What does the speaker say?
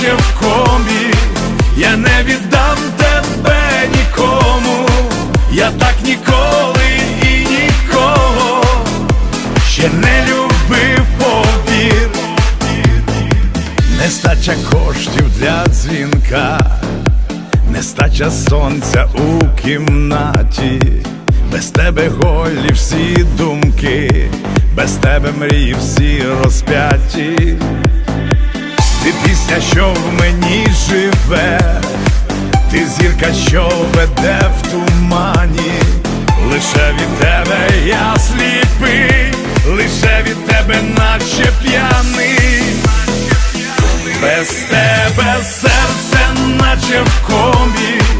наче в комі, я не віддам тебе нікому, я так ніколи і нікого ще не любив повір. Нестача коштів для дзвінка, нестача сонця у кімнаті, без тебе голі всі думки, без тебе мрії всі розп'яті. Ти що в мені живе, ти зірка, що веде в тумані, лише від тебе я сліпий, лише від тебе, наче п'яний. Без тебе серце наче в